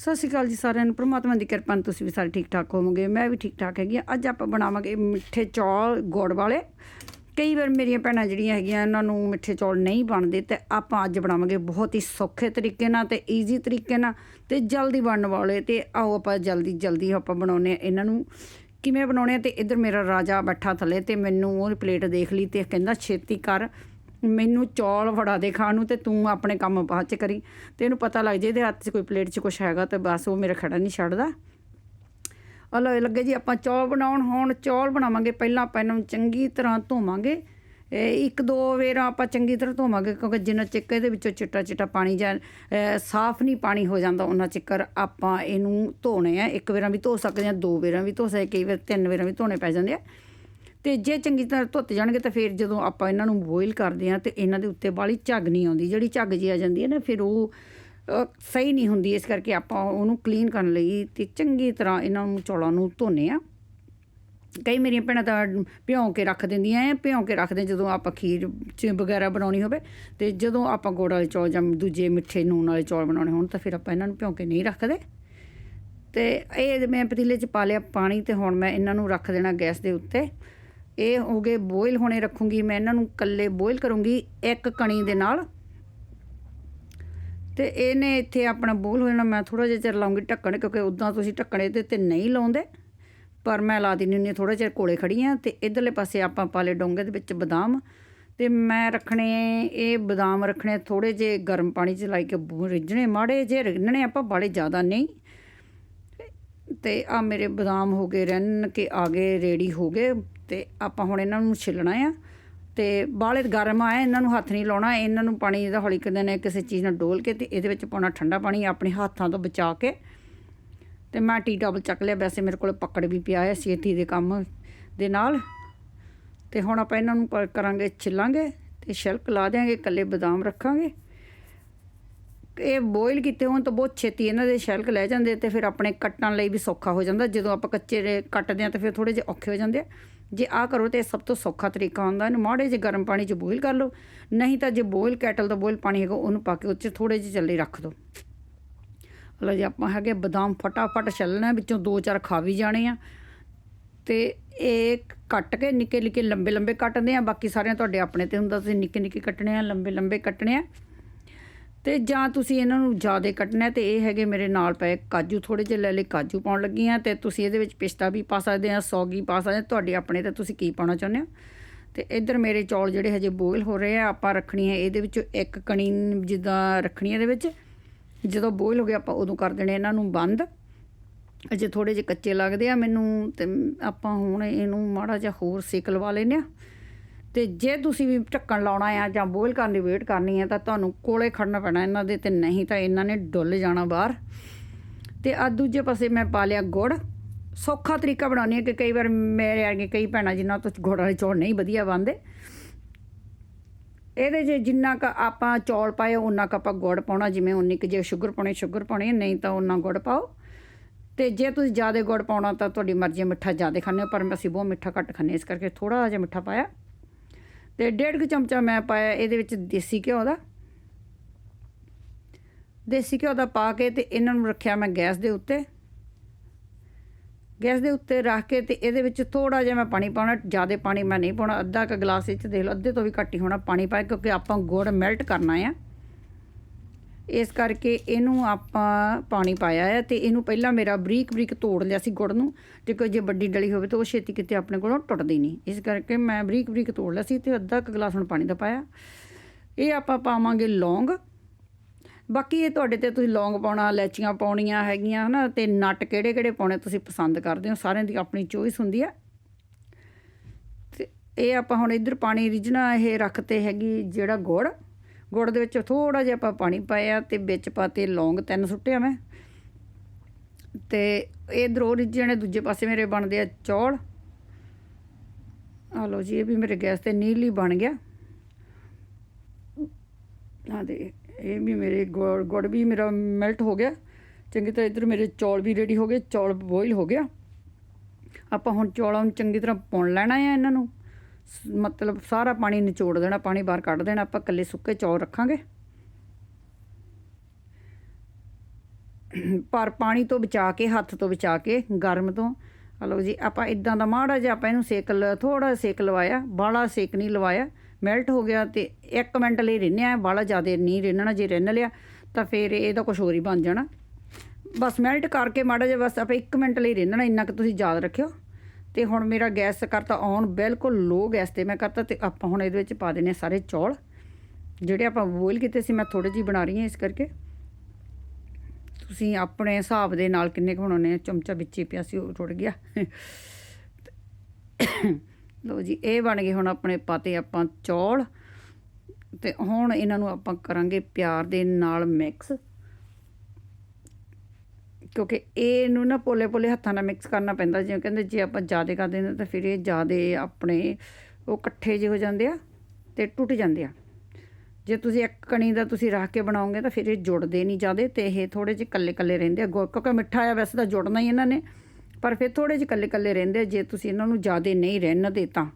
ਸਤਿ ਸ਼੍ਰੀ ਅਕਾਲ ਜੀ ਸਾਰਿਆਂ ਨੂੰ, ਪ੍ਰਮਾਤਮਾ ਦੀ ਕਿਰਪਾ ਨਾਲ ਤੁਸੀਂ ਵੀ ਸਾਰੇ ਠੀਕ ਠਾਕ ਹੋਵੋਗੇ, ਮੈਂ ਵੀ ਠੀਕ ਠਾਕ ਹੈਗੀ ਹਾਂ। ਅੱਜ ਆਪਾਂ ਬਣਾਵਾਂਗੇ ਮਿੱਠੇ ਚੌਲ ਗੁੜ ਵਾਲੇ। ਕਈ ਵਾਰ ਮੇਰੀਆਂ ਭੈਣਾਂ ਜਿਹੜੀਆਂ ਹੈਗੀਆਂ ਉਹਨਾਂ ਨੂੰ ਮਿੱਠੇ ਚੌਲ ਨਹੀਂ ਬਣਦੇ ਤੇ ਆਪਾਂ ਅੱਜ ਬਣਾਵਾਂਗੇ ਬਹੁਤ ਹੀ ਸੌਖੇ ਤਰੀਕੇ ਨਾਲ ਤੇ ਈਜ਼ੀ ਤਰੀਕੇ ਨਾਲ ਤੇ ਜਲਦੀ ਬਣਨ ਵਾਲੇ ਤੇ ਆਓ ਆਪਾਂ ਜਲਦੀ ਜਲਦੀ ਆਪਾਂ ਬਣਾਉਨੇ ਆ ਇਹਨਾਂ ਨੂੰ। ਕਿਵੇਂ ਬਣਾਉਣੇ ਆ ਤੇ ਇੱਧਰ ਮੇਰਾ ਰਾਜਾ ਬੈਠਾ ਥੱਲੇ ਤੇ ਮੈਨੂੰ ਉਹ ਪਲੇਟ ਦੇਖ ਲਈ ਤੇ ਕਹਿੰਦਾ ਛੇਤੀ ਕਰ। ਮੈਨੂੰ ਚੌਲ ਫੜਾ ਦੇ ਖਾਣ ਨੂੰ ਤੇ ਤੂੰ ਆਪਣੇ ਕੰਮ ਬਾਅਦ ਚ ਕਰੀ। ਤੇ ਇਹਨੂੰ ਪਤਾ ਲੱਗ ਜੇ ਇਹਦੇ ਹੱਥ 'ਚ ਕੋਈ ਪਲੇਟ 'ਚ ਕੁਝ ਹੈਗਾ ਤੇ ਬਸ ਉਹ ਮੇਰਾ ਖੜਾ ਨਹੀਂ ਛੱਡਦਾ। ਹਲੋ ਲੱਗੇ ਜੀ ਆਪਾਂ ਚੌਲ ਬਣਾਉਣ, ਹੁਣ ਚੌਲ ਬਣਾਵਾਂਗੇ। ਪਹਿਲਾਂ ਆਪਾਂ ਇਹਨਾਂ ਨੂੰ ਚੰਗੀ ਤਰ੍ਹਾਂ ਧੋਵਾਂਗੇ। ਇੱਕ ਦੋ ਵੇਰਾ ਆਪਾਂ ਚੰਗੀ ਤਰ੍ਹਾਂ ਧੋਵਾਂਗੇ ਕਿਉਂਕਿ ਜਿੰਨਾ ਚਿੱਕ ਇਹਦੇ ਵਿੱਚੋਂ ਚਿੱਟਾ ਚਿੱਟਾ ਪਾਣੀ ਜਾਂ ਸਾਫ਼ ਨਹੀਂ ਪਾਣੀ ਹੋ ਜਾਂਦਾ, ਉਹਨਾਂ ਚਿੱਕਰ ਆਪਾਂ ਇਹਨੂੰ ਧੋਣੇ ਆ। ਇੱਕ ਵੇਰਾਂ ਵੀ ਧੋ ਸਕਦੇ ਆ, ਦੋ ਵੇਰਾਂ ਵੀ ਧੋ ਸਕਦੇ ਕਈ ਵਾਰ ਤਿੰਨ ਵੇਰਾਂ ਵੀ ਧੋਣੇ ਪੈ ਜਾਂਦੇ ਆ। ਤੇ ਜੇ ਚੰਗੀ ਤਰ੍ਹਾਂ ਧੁੱਤ ਜਾਣਗੇ ਤਾਂ ਫਿਰ ਜਦੋਂ ਆਪਾਂ ਇਹਨਾਂ ਨੂੰ ਬੋਇਲ ਕਰਦੇ ਆ ਤੇ ਇਹਨਾਂ ਦੇ ਉੱਤੇ ਬਾਲੀ ਝੱਗ ਨਹੀਂ ਆਉਂਦੀ, ਜਿਹੜੀ ਝੱਗ ਜੀ ਆ ਜਾਂਦੀ ਹੈ ਨਾ, ਫਿਰ ਉਹ ਸਹੀ ਨਹੀਂ ਹੁੰਦੀ। ਇਸ ਕਰਕੇ ਆਪਾਂ ਉਹਨੂੰ ਕਲੀਨ ਕਰਨ ਲਈ ਤੇ ਚੰਗੀ ਤਰ੍ਹਾਂ ਇਹਨਾਂ ਨੂੰ ਚੌਲਾਂ ਨੂੰ ਧੋਨੇ ਆ। ਕਈ ਮੇਰੀਆਂ ਭੈਣਾਂ ਤਾਂ ਭਿਉਂ ਕੇ ਰੱਖ ਦਿੰਦੀਆਂ ਐ, ਭਿਉਂ ਕੇ ਰੱਖਦੇ ਜਦੋਂ ਆਪਾਂ ਖੀਰ ਚ ਵਗੈਰਾ ਬਣਾਉਣੀ ਹੋਵੇ ਤੇ ਜਦੋਂ ਆਪਾਂ ਗੋੜ ਵਾਲੇ ਚੌਲ ਜਾਂ ਦੂਜੇ ਮਿੱਠੇ ਨੂਨ ਵਾਲੇ ਚੌਲ ਬਣਾਉਣੇ ਹੋਣ ਤਾਂ ਫਿਰ ਆਪਾਂ ਇਹਨਾਂ ਨੂੰ ਭਿਉਂ ਕੇ ਨਹੀਂ ਰੱਖਦੇ। ਤੇ ਇਹ ਮੈਂ ਪਤੀਲੇ 'ਚ ਪਾ ਲਿਆ ਪਾਣੀ ਤੇ ਹੁਣ ਮੈਂ ਇਹਨਾਂ ਨੂੰ ਰੱਖ ਦੇਣਾ ਗੈਸ ਦੇ ਉੱਤੇ। ਇਹ ਹੋ ਗਏ ਬੋਇਲ, ਹੋਣੇ ਰੱਖੂੰਗੀ ਮੈਂ ਇਹਨਾਂ ਨੂੰ ਇਕੱਲੇ ਬੋਇਲ ਕਰੂੰਗੀ ਇੱਕ ਕਣੀ ਦੇ ਨਾਲ। ਤੇ ਇਹਨੇ ਇੱਥੇ ਆਪਣਾ ਬੋਲ ਹੋ ਜਾਣਾ, ਮੈਂ ਥੋੜਾ ਜਿਹਾ ਚਿਰ ਲਾਉਂਗੀ ਢੱਕਣ, ਕਿਉਂਕਿ ਉਦਾਂ ਤੁਸੀਂ ਢੱਕਣੇ ਤੇ ਤੇ ਨਹੀਂ ਲਾਉਂਦੇ। ਪਰ ਮੈਂ ਲਾ ਦਿੰਦੀ ਹੁੰਦੀ ਥੋੜਾ ਚਿਰ ਕੋਲੇ ਖੜੀ ਆ ਤੇ ਇਧਰਲੇ ਪਾਸੇ ਆਪਾਂ ਪਾ ਲਏ ਡੋਂਗੇ ਦੇ ਵਿੱਚ ਬਦਾਮ। ਤੇ ਮੈਂ ਰੱਖਣੇ, ਇਹ ਬਦਾਮ ਰੱਖਣੇ ਥੋੜੇ ਜਿਹੇ ਗਰਮ ਪਾਣੀ 'ਚ ਲਾਈ ਕੇ ਬ- ਰਿੱਝਣੇ ਮਾੜੇ ਜੇ ਰਿੱਝਣੇ ਆਪਾਂ ਬਾਲੇ ਜ਼ਿਆਦਾ ਨਹੀਂ। ਤੇ ਆ ਮੇਰੇ ਬਦਾਮ ਹੋ ਗਏ ਰੰਨ ਕੇ ਆ ਗਏ, ਰੈਡੀ ਹੋ ਗਏ। ਤੇ ਆਪਾਂ ਹੁਣ ਇਹਨਾਂ ਨੂੰ ਛਿੱਲਣਾ ਆ ਤੇ ਬਾਲੇ ਗਰਮ ਆ, ਇਹਨਾਂ ਨੂੰ ਹੱਥ ਨਹੀਂ ਲਾਉਣਾ, ਇਹਨਾਂ ਨੂੰ ਪਾਣੀ ਇਹਦਾ ਹੌਲੀ ਕਰਦੇ ਨੇ ਕਿਸੇ ਚੀਜ਼ ਨਾਲ ਡੋਲ ਕੇ ਤੇ ਇਹਦੇ ਵਿੱਚ ਪਾਉਣਾ ਠੰਡਾ ਪਾਣੀ ਆਪਣੇ ਹੱਥਾਂ ਤੋਂ ਬਚਾ ਕੇ। ਤੇ ਮੈਂ ਟੀ ਟਾਬਲ ਚੱਕ ਲਿਆ, ਵੈਸੇ ਮੇਰੇ ਕੋਲ ਪਕੜ ਵੀ ਪਿਆ ਹੈ ਛੇਤੀ ਦੇ ਕੰਮ ਦੇ ਨਾਲ। ਤੇ ਹੁਣ ਆਪਾਂ ਇਹਨਾਂ ਨੂੰ ਕਰਾਂਗੇ, ਛਿੱਲਾਂਗੇ ਤੇ ਛਿਲਕ ਲਾ ਦਿਆਂਗੇ, ਇਕੱਲੇ ਬਦਾਮ ਰੱਖਾਂਗੇ। ਇਹ ਬੋਇਲ ਕੀਤੇ ਹੋਣ ਤਾਂ ਬਹੁਤ ਛੇਤੀ ਇਹਨਾਂ ਦੇ ਛਿਲਕ ਲੈ ਜਾਂਦੇ ਤੇ ਫਿਰ ਆਪਣੇ ਕੱਟਣ ਲਈ ਵੀ ਸੌਖਾ ਹੋ ਜਾਂਦਾ। ਜਦੋਂ ਆਪਾਂ ਕੱਚੇ ਕੱਟਦੇ ਆ ਤਾਂ ਫਿਰ ਥੋੜੇ ਜਿਹੇ ਔਖੇ ਹੋ ਜਾਂਦੇ ਆ। ਜੇ ਆ ਕਰੋ ਤੇ ਇਹ ਸਭ ਤੋਂ ਸੌਖਾ ਤਰੀਕਾ ਹੁੰਦਾ, ਇਹਨੂੰ ਮਾੜੇ ਜਿਹੇ ਗਰਮ ਪਾਣੀ 'ਚ ਬੋਇਲ ਕਰ ਲਓ। ਨਹੀਂ ਤਾਂ ਜੇ ਬੋਇਲ ਕੈਟਲ ਦਾ ਬੋਇਲ ਪਾਣੀ ਹੈਗਾ, ਉਹਨੂੰ ਪਾ ਕੇ ਉਹ 'ਚ ਥੋੜੇ ਜਿਹੇ ਚੱਲੇ ਰੱਖ ਦਿਓ ਲਓ ਜੀ ਆਪਾਂ ਹੈਗੇ ਬਦਾਮ ਫਟਾਫਟ ਛੱਲਣਾ, ਵਿੱਚੋਂ ਦੋ ਚਾਰ ਖਾ ਵੀ ਜਾਣੇ ਆ। ਤੇ ਇਹ ਕੱਟ ਕੇ ਨਿੱਕੇ ਨਿੱਕੇ ਲੰਬੇ ਲੰਬੇ ਕੱਟਦੇ ਆ, ਬਾਕੀ ਸਾਰਿਆਂ ਤੁਹਾਡੇ ਆਪਣੇ ਤੇ ਹੁੰਦਾ, ਤੁਸੀਂ ਨਿੱਕੇ ਨਿੱਕੇ ਕੱਟਣੇ ਆ ਲੰਬੇ ਲੰਬੇ ਕੱਟਣੇ ਆ। ਤੇ ਜਾਂ ਤੁਸੀਂ ਇਹਨਾਂ ਨੂੰ ਜ਼ਿਆਦਾ ਕੱਟਣਾ ਹੈ ਤੇ ਇਹ ਹੈਗੇ ਮੇਰੇ ਨਾਲ ਪਏ ਕਾਜੂ ਥੋੜੇ ਜਿਹੇ ਲੈ ਲਏ ਕਾਜੂ ਪਾਉਣ ਲੱਗੀ ਆ ਤੇ ਤੁਸੀਂ ਇਹਦੇ ਵਿੱਚ ਪਿਸਤਾ ਵੀ ਪਾ ਸਕਦੇ ਆ ਸੌਗੀ ਪਾ ਸਕਦੇ ਤੁਹਾਡੇ ਆਪਣੇ ਤੇ ਤੁਸੀਂ ਕੀ ਪਾਉਣਾ ਚਾਹੁੰਦੇ ਹੋ? ਤੇ ਇੱਧਰ ਮੇਰੇ ਚੌਲ ਜਿਹੜੇ ਹਜੇ ਬੋਇਲ ਹੋ ਰਹੇ ਆ, ਆਪਾਂ ਰੱਖਣੀ ਹੈ ਇਹਦੇ ਵਿੱਚੋਂ ਇੱਕ ਕਣੀ ਜਿੱਦਾਂ ਰੱਖਣੀ ਹੈ ਇਹਦੇ ਵਿੱਚ। ਜਦੋਂ ਬੋਇਲ ਹੋ ਗਿਆ ਆਪਾਂ ਉਦੋਂ ਕਰ ਦੇਣੇ ਇਹਨਾਂ ਨੂੰ ਬੰਦ। ਅਜੇ ਥੋੜੇ ਜਿਹੇ ਕੱਚੇ ਲੱਗਦੇ ਆ ਮੈਨੂੰ ਤੇ ਆਪਾਂ ਹੁਣ ਇਹਨੂੰ ਮਾੜਾ ਜਿਹਾ ਹੋਰ ਸੇਕ ਲਵਾ ਲੈਨੇ ਆ ਤੇ ਜੇ ਤੁਸੀਂ ਵੀ ਢੱਕਣ ਲਾਉਣਾ ਆ ਜਾਂ ਬੋਇਲ ਕਰਨ ਦੀ ਵੇਟ ਕਰਨੀ ਹੈ ਤਾਂ ਤੁਹਾਨੂੰ ਕੋਲੇ ਖੜਨਾ ਪੈਣਾ ਇਹਨਾਂ ਦੇ ਤੇ ਨਹੀਂ ਤਾਂ ਇਹਨਾਂ ਨੇ ਡੁੱਲ ਜਾਣਾ ਬਾਹਰ। ਤੇ ਆ ਦੂਜੇ ਪਾਸੇ ਮੈਂ ਪਾ ਲਿਆ ਗੁੜ। ਸੌਖਾ ਤਰੀਕਾ ਬਣਾਉਣੀ ਹੈ ਕਿ ਕਈ ਵਾਰ ਮੇਰੇ ਵਰਗੇ ਕਈ ਭੈਣਾਂ ਜਿਨ੍ਹਾਂ ਤੋਂ ਗੁੜ ਵਾਲੇ ਚੌਲ ਨਹੀਂ ਵਧੀਆ ਬਣਦੇ। ਇਹਦੇ 'ਚ ਜਿੰਨਾ ਕ ਆਪਾਂ ਚੌਲ ਪਾਏ ਉਹਨਾਂ ਕ ਆਪਾਂ ਗੁੜ ਪਾਉਣਾ ਜਿਵੇਂ ਉਨੀ ਕੁ ਜੇ ਸ਼ੂਗਰ ਪਾਉਣੀ ਸ਼ੂਗਰ ਪਾਉਣੀ ਨਹੀਂ ਤਾਂ ਉਹਨਾਂ ਗੁੜ ਪਾਓ। ਤੇ ਜੇ ਤੁਸੀਂ ਜ਼ਿਆਦਾ ਗੁੜ ਪਾਉਣਾ ਤਾਂ ਤੁਹਾਡੀ ਮਰਜ਼ੀ ਮਿੱਠਾ ਜ਼ਿਆਦਾ ਖਾਂਦੇ ਹੋ ਪਰ ਅਸੀਂ ਬਹੁਤ ਮਿੱਠਾ ਘੱਟ ਖਾਂਦੇ ਹਾਂ, ਇਸ ਕਰਕੇ ਥੋੜਾ ਜਿਹਾ ਮਿੱਠਾ ਪਾਇਆ। ਤੇ ਡੇਢ ਕੁ ਚਮਚਾ ਮੈਂ ਪਾਇਆ ਇਹਦੇ ਵਿੱਚ ਦੇਸੀ ਘਿਓ ਦਾ। ਦੇਸੀ ਘਿਓ ਦਾ ਪਾ ਕੇ ਤੇ ਇਹਨਾਂ ਨੂੰ ਰੱਖਿਆ ਮੈਂ ਗੈਸ ਦੇ ਉੱਤੇ। ਗੈਸ ਦੇ ਉੱਤੇ ਰੱਖ ਕੇ ਤੇ ਇਹਦੇ ਵਿੱਚ ਥੋੜਾ ਜਿਹਾ ਮੈਂ ਪਾਣੀ ਪਾਉਣਾ, ਜ਼ਿਆਦਾ ਪਾਣੀ ਮੈਂ ਨਹੀਂ ਪਾਉਣਾ, ਅੱਧਾ ਕ ਗਲਾਸ ਵਿੱਚ ਦੇ ਲਓ, ਅੱਧੇ ਤੋਂ ਵੀ ਘੱਟ ਹੀ ਹੋਣਾ ਪਾਣੀ ਪਾਇਆ ਕਿਉਂਕਿ ਆਪਾਂ ਗੁੜ ਮੈਲਟ ਕਰਨਾ ਆ। ਇਸ ਕਰਕੇ ਇਹਨੂੰ ਆਪਾਂ ਪਾਣੀ ਪਾਇਆ ਹੈ ਤੇ ਇਹਨੂੰ ਪਹਿਲਾਂ ਮੇਰਾ ਬਰੀਕ ਬਰੀਕ ਤੋੜ ਲਿਆ ਸੀ ਗੁੜ ਨੂੰ। ਜੇ ਕੋਈ ਜੇ ਵੱਡੀ ਡਲੀ ਹੋਵੇ ਤਾਂ ਉਹ ਛੇਤੀ ਕਿਤੇ ਆਪਣੇ ਕੋਲੋਂ ਟੁੱਟਦੀ ਨਹੀਂ। ਇਸ ਕਰਕੇ ਮੈਂ ਬਰੀਕ ਬਰੀਕ ਤੋੜ ਲਿਆ ਸੀ ਤੇ ਅੱਧਾ ਕ ਗਲਾਸ ਹੁਣ ਪਾਣੀ ਦਾ ਪਾਇਆ। ਇਹ ਆਪਾਂ ਪਾਵਾਂਗੇ ਲੌਂਗ। ਬਾਕੀ ਇਹ ਤੁਹਾਡੇ ਤੇ ਤੁਸੀਂ ਲੌਂਗ ਪਾਉਣਾ ਇਲਾਚੀਆਂ ਪਾਉਣੀਆਂ ਹੈਗੀਆਂ, ਹਨਾ, ਤੇ ਨਟ ਕਿਹੜੇ ਕਿਹੜੇ ਪਾਉਣੇ ਤੁਸੀਂ ਪਸੰਦ ਕਰਦੇ ਹੋ, ਸਾਰਿਆਂ ਦੀ ਆਪਣੀ ਚੋਇਸ ਹੁੰਦੀ ਹੈ ਤੇ ਇਹ ਆਪਾਂ ਹੁਣ ਇੱਧਰ ਪਾਣੀ ਰਿਝਣਾ, ਇਹ ਰੱਖਤੇ ਹੈਗੀ ਜਿਹੜਾ ਗੁੜ। ਗੁੜ ਦੇ ਵਿੱਚ ਥੋੜਾ ਜਿਹਾ ਆਪਾਂ ਪਾਣੀ ਪਾਇਆ ਤੇ ਵਿੱਚ ਪਾਤੇ ਲੌਂਗ ਤਿੰਨ ਸੁੱਟਿਆ ਮੈਂ। ਤੇ ਇਧਰ ਉਹ ਰਿਝਣੇ ਦੂਜੇ ਪਾਸੇ ਮੇਰੇ ਬਣਦੇ ਆ ਚੌਲ। ਆ ਲਓ ਜੀ, ਇਹ ਵੀ ਮੇਰੇ ਗੈਸ ਤੇ ਨੀਲੀ ਬਣ ਗਿਆ। ਆ ਦੇ, ਇਹ ਵੀ ਮੇਰੇ ਗੁੜ ਗੁੜ ਵੀ ਮੇਰਾ ਮੈਲਟ ਹੋ ਗਿਆ। ਚੰਗੀ ਤਰ੍ਹਾਂ ਇਧਰ ਮੇਰੇ ਚੌਲ ਵੀ ਰੈਡੀ ਹੋ ਗਏ, ਚੌਲ ਬੋਇਲ ਹੋ ਗਿਆ। ਆਪਾਂ ਹੁਣ ਚੌਲਾਂ ਨੂੰ ਚੰਗੀ ਤਰ੍ਹਾਂ ਪੁਣ ਲੈਣਾ ਹੈ ਇਹਨਾਂ ਨੂੰ। ਮਤਲਬ ਸਾਰਾ ਪਾਣੀ ਨਿਚੋੜ ਦੇਣਾ, ਪਾਣੀ ਬਾਹਰ ਕੱਢ ਦੇਣਾ, ਆਪਾਂ ਇਕੱਲੇ ਸੁੱਕੇ ਚੌਲ ਰੱਖਾਂਗੇ। ਪਰ ਪਾਣੀ ਤੋਂ ਬਚਾ ਕੇ, ਹੱਥ ਤੋਂ ਬਚਾ ਕੇ, ਗਰਮ ਤੋਂ ਹਲੋ ਜੀ, ਆਪਾਂ ਇਦਾਂ ਦਾ ਮਾੜਾ ਜਿਹਾ ਆਪਾਂ ਇਹਨੂੰ ਸੇਕ ਲ ਥੋੜਾ ਸੇਕ ਲਵਾਇਆ, ਬਾਹਲਾ ਸੇਕ ਨਹੀਂ ਲਵਾਇਆ ਮੈਲਟ ਹੋ ਗਿਆ ਤੇ 1 ਮਿੰਟ ਲਈ ਰਿੰਨਿਆ, ਬਾਹਲਾ ਜ਼ਿਆਦਾ ਨਹੀਂ ਰਿੰਨਣਾ, ਜੇ ਰਿੰਨ ਲਿਆ ਤਾਂ ਫਿਰ ਇਹਦਾ ਕੁਝ ਹੋਰ ਹੀ ਬਣ ਜਾਣਾ। ਬਸ ਮੈਲਟ ਕਰਕੇ ਮਾੜਾ ਜਿਹਾ ਬਸ ਆਪਾਂ 1 ਮਿੰਟ ਲਈ ਰਿੰਨਣਾ, ਇੰਨਾ ਕਿ ਤੁਸੀਂ ਯਾਦ ਰੱਖਿਓ। ਤੇ ਹੁਣ ਮੇਰਾ ਗੈਸ ਕਰਤਾ ਔਨ ਬਿਲਕੁਲ ਲੋ ਗੈਸ ਤੇ ਮੈਂ ਕਰਤਾ ਤੇ ਆਪਾਂ ਹੁਣ ਇਹਦੇ ਵਿੱਚ ਪਾ ਦੇਣੇ ਸਾਰੇ ਚੌਲ, ਜਿਹੜੇ ਆਪਾਂ ਬੋਇਲ ਕੀਤੇ ਸੀ ਮੈਂ ਥੋੜੇ ਜਿਹੀ ਬਣਾ ਰਹੀ ਹਾਂ ਇਸ ਕਰਕੇ। ਤੁਸੀਂ ਆਪਣੇ ਹਿਸਾਬ ਦੇ ਨਾਲ ਕਿੰਨੇ ਕੁ ਬਣਾਉਣੇ ਆ ਚਮਚਾ ਵਿੱਚ ਹੀ ਪਿਆ ਸੀ, ਉਹ ਰੁੜ ਗਿਆ। ਲੋ ਜੀ, ਇਹ ਬਣ ਗਏ ਹੁਣ ਆਪਣੇ ਪਾਤੇ ਆਪਾਂ ਚੌਲ। ਤੇ ਹੁਣ ਇਹਨਾਂ ਨੂੰ ਆਪਾਂ ਕਰਾਂਗੇ ਪਿਆਰ ਦੇ ਨਾਲ ਮਿਕਸ ਕਿਉਂਕਿ ਇਹਨੂੰ ਨਾ ਪੋਲੇ ਪੋਲੇ ਹੱਥਾਂ ਨਾਲ ਮਿਕਸ ਕਰਨਾ ਪੈਂਦਾ, ਜਿਵੇਂ ਕਹਿੰਦੇ ਜੇ ਆਪਾਂ ਜ਼ਿਆਦਾ ਕਰ ਦਿੰਦੇ ਤਾਂ ਫਿਰ ਇਹ ਜ਼ਿਆਦਾ ਆਪਣੇ ਉਹ ਇਕੱਠੇ ਜਿਹੇ ਹੋ ਜਾਂਦੇ ਆ ਤੇ ਟੁੱਟ ਜਾਂਦੇ ਆ। ਜੇ ਤੁਸੀਂ ਇੱਕ ਕਣੀ ਦਾ ਤੁਸੀਂ ਰੱਖ ਕੇ ਬਣਾਓਗੇ ਤਾਂ ਫਿਰ ਇਹ ਜੁੜਦੇ ਨਹੀਂ ਜਾਂਦੇ ਤੇ ਇਹ ਥੋੜੇ ਜਿਹੇ ਕੱਲੇ ਕੱਲੇ ਰਹਿੰਦੇ ਆ। ਗੁੜ ਕਿਉਂਕਿ ਮਿੱਠਾ ਆ ਵੈਸੇ ਤਾਂ ਜੁੜਨਾ ਹੀ ਇਹਨਾਂ ਨੇ, ਪਰ ਫਿਰ ਥੋੜੇ ਜਿਹੇ ਕੱਲੇ ਕੱਲੇ ਰਹਿੰਦੇ ਆ, ਜੇ ਤੁਸੀਂ ਇਹਨਾਂ ਨੂੰ ਜ਼ਿਆਦਾ ਨਹੀਂ ਰਹਿਣ ਦੇ ਤਾਂ।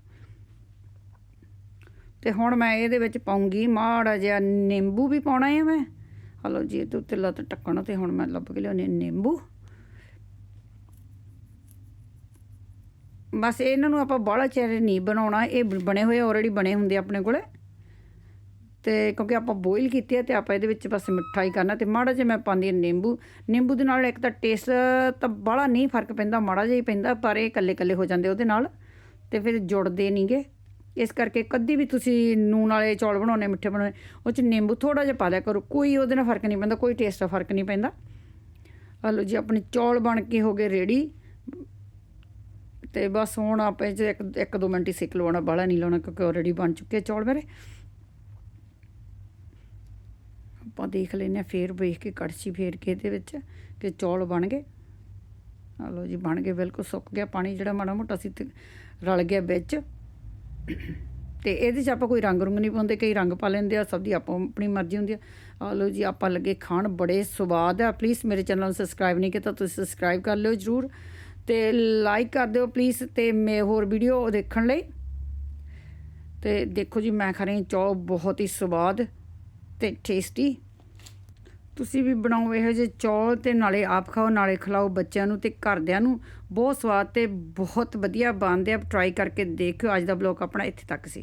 ਤੇ ਹੁਣ ਮੈਂ ਇਹਦੇ ਵਿੱਚ ਪਾਉਂਗੀ ਮਾੜਾ ਜਿਹਾ ਨਿੰਬੂ ਵੀ ਪਾਉਣਾ ਹੈ ਮੈਂ। ਹਲੋ ਜੀ, ਇਹਦੇ ਉੱਤੇ ਲੱਤ ਟੱਕਣਾ ਤੇ ਹੁਣ ਮੈਂ ਲੱਭ ਕੇ ਲਿਆਉਣੀ ਨਿੰਬੂ। ਬਸ ਇਹਨਾਂ ਨੂੰ ਆਪਾਂ ਬਾਹਲਾ ਚਿਰ ਨਹੀਂ ਬਣਾਉਣਾ, ਇਹ ਬਣੇ ਹੋਏ ਆਲਰੇਡੀ ਬਣੇ ਹੁੰਦੇ ਆਪਣੇ ਕੋਲੇ। ਤੇ ਕਿਉਂਕਿ ਆਪਾਂ ਬੋਇਲ ਕੀਤੇ ਆ ਤੇ ਆਪਾਂ ਇਹਦੇ ਵਿੱਚ ਬਸ ਮਿੱਠਾ ਹੀ ਕਰਨਾ ਤੇ ਮਾੜਾ ਜਿਹਾ ਮੈਂ ਪਾਉਂਦੀ ਹਾਂ ਨਿੰਬੂ। ਨਿੰਬੂ ਦੇ ਨਾਲ ਇੱਕ ਤਾਂ ਟੇਸਟ ਤਾਂ ਬਾਹਲਾ ਨਹੀਂ ਫ਼ਰਕ ਪੈਂਦਾ, ਮਾੜਾ ਜਿਹਾ ਹੀ ਪੈਂਦਾ, ਪਰ ਇਹ ਇਕੱਲੇ ਇਕੱਲੇ ਹੋ ਜਾਂਦੇ ਉਹਦੇ ਨਾਲ। ਤੇ ਫਿਰ ਜੁੜਦੇ ਨਹੀਂਗੇ ਇਸ ਕਰਕੇ ਕਦੀ ਵੀ ਤੁਸੀਂ ਨੂਨ ਵਾਲੇ ਚੌਲ ਬਣਾਉਣੇ ਮਿੱਠੇ ਬਣਾਉਣੇ ਉਹ ਚ ਨਿੰਬੂ ਥੋੜਾ ਜਿਹਾ ਪਾ ਲਿਆ ਕਰੋ, ਕੋਈ ਉਹਦੇ ਨਾਲ ਫ਼ਰਕ ਨਹੀਂ ਪੈਂਦਾ, ਕੋਈ ਟੇਸਟ ਦਾ ਫ਼ਰਕ ਨਹੀਂ ਪੈਂਦਾ। ਹਲੋ ਜੀ, ਆਪਣੇ ਚੌਲ ਬਣ ਕੇ ਹੋ ਗਏ ਰੈਡੀ ਤੇ ਬਸ ਹੁਣ ਆਪਾਂ ਇਹ 'ਚ ਇੱਕ ਇੱਕ ਦੋ ਮਿੰਟ ਹੀ ਸਿੱਕ ਲਵਾਉਣਾ ਬਾਹਲਾ ਨਹੀਂ ਲਾਉਣਾ ਕਿਉਂਕਿ ਆਲਰੇਡੀ ਬਣ ਚੁੱਕੇ ਚੌਲ ਮੇਰੇ। ਆਪਾਂ ਦੇਖ ਲੈਨੇ ਆ ਫੇਰ ਵੇਖ ਕੇ ਕੜਛੀ ਫੇਰ ਕੇ ਇਹਦੇ ਵਿੱਚ ਕਿ ਚੌਲ ਬਣ ਗਏ। ਆ ਲਓ ਜੀ, ਬਣ ਗਏ, ਬਿਲਕੁਲ ਸੁੱਕ ਗਿਆ, ਪਾਣੀ ਜਿਹੜਾ ਮਾੜਾ ਮੋਟਾ ਸੀ ਰਲ ਗਿਆ ਵਿੱਚ। ਤੇ ਇਹਦੇ 'ਚ ਆਪਾਂ ਕੋਈ ਰੰਗ ਰੁੰਗ ਨਹੀਂ ਪਾਉਂਦੇ, ਕਈ ਰੰਗ ਪਾ ਲੈਂਦੇ ਆ, ਸਭ ਦੀ ਆਪੋ ਆਪਣੀ ਮਰਜ਼ੀ ਹੁੰਦੀ ਆ। ਆ ਲਓ ਜੀ, ਆਪਾਂ ਲੱਗੇ ਖਾਣ, ਬੜੇ ਸਵਾਦ ਆ। ਪਲੀਜ਼ ਮੇਰੇ ਚੈਨਲ ਨੂੰ ਸਬਸਕ੍ਰਾਈਬ ਨਹੀਂ ਕੀਤਾ, ਤੁਸੀਂ ਸਬਸਕ੍ਰਾਈਬ ਕਰ ਲਿਓ ਜਰੂਰ। ਤੇ ਲਾਈਕ ਕਰ ਦਿਓ ਪਲੀਜ਼ ਤੇ ਮੇ ਹੋਰ ਵੀਡੀਓ ਦੇਖਣ ਲਈ। ਤੇ ਦੇਖੋ ਜੀ, ਮੈਂ ਖਾ ਰਹੀ ਹਾਂ ਬਹੁਤ ਹੀ ਸਵਾਦ ਤੇ ਟੇਸਟੀ ਤੁਸੀਂ ਵੀ ਬਣਾਓ ਇਹੋ ਜਿਹੇ ਚੌਲ ਤੇ ਨਾਲੇ ਆਪ ਖਾਓ, ਨਾਲੇ ਖਿਲਾਓ ਬੱਚਿਆਂ ਨੂੰ ਤੇ ਘਰਦਿਆਂ ਨੂੰ। ਬਹੁਤ ਸਵਾਦ ਤੇ ਬਹੁਤ ਵਧੀਆ ਬਣਦੇ ਆ। ਟਰਾਈ ਕਰਕੇ ਦੇਖਿਓ। ਅੱਜ ਦਾ ਬਲੌਗ ਆਪਣਾ ਇੱਥੇ ਤੱਕ ਸੀ।